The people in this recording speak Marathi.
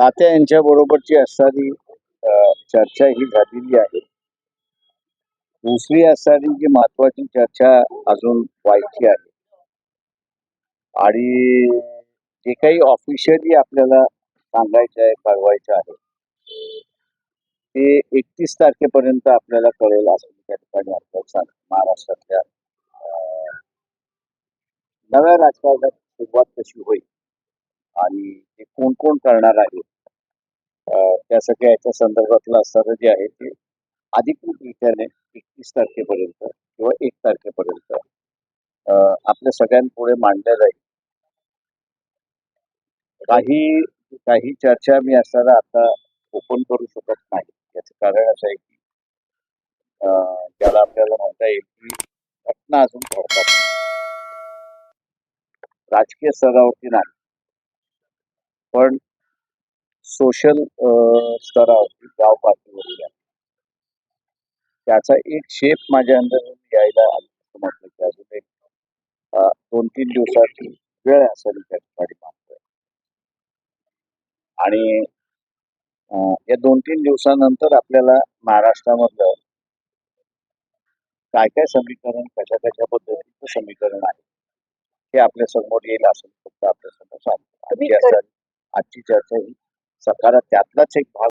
तात्या यांच्या बरोबरची असणारी चर्चा ही झालेली आहे. दुसरी असणारी जी महत्वाची चर्चा अजून व्हायची आहे. आणि जे काही ऑफिशियली आपल्याला सांगायचं आहे कळवायचं आहे ते एकतीस तारखेपर्यंत आपल्याला कळेल असं त्या ठिकाणी आपल्याला महाराष्ट्रातल्या नव्या राजकारणाची सुरुवात कशी होईल. आणि ते कोण कोण करणार आहे? त्या सगळ्या याच्या संदर्भातलं असणारं जे आहे ते अधिकृतरित्याने एकतीस तारखेपर्यंत किंवा एक तारखेपर्यंत आपल्या सगळ्यांपुढे मांडलं जाईल. काही काही चर्चा मी असताना आता ओपन करू शकत नाही. याचं कारण असं आहे की ज्याला आपल्याला म्हणता येईल की घटना अजून घडतात. राजकीय स्तरावरती नाही. पण सोशल स्तरावरती गाव पातळीवरती आहे. त्याचा एक शेप माझ्या अंदर यायला म्हटलं की अजून एक दोन तीन दिवसाची वेळ असेल त्या ठिकाणी मागतोय आणि या दोन तीन दिवसानंतर आपल्याला महाराष्ट्रामधलं काय काय समीकरण कशा कशा पद्धतीचं समीकरण आहे हे आपल्यासमोर येईल असं फक्त आपल्यासमोर सांगतो आजची चर्चा ही सकारात त्यातलाच एक भाग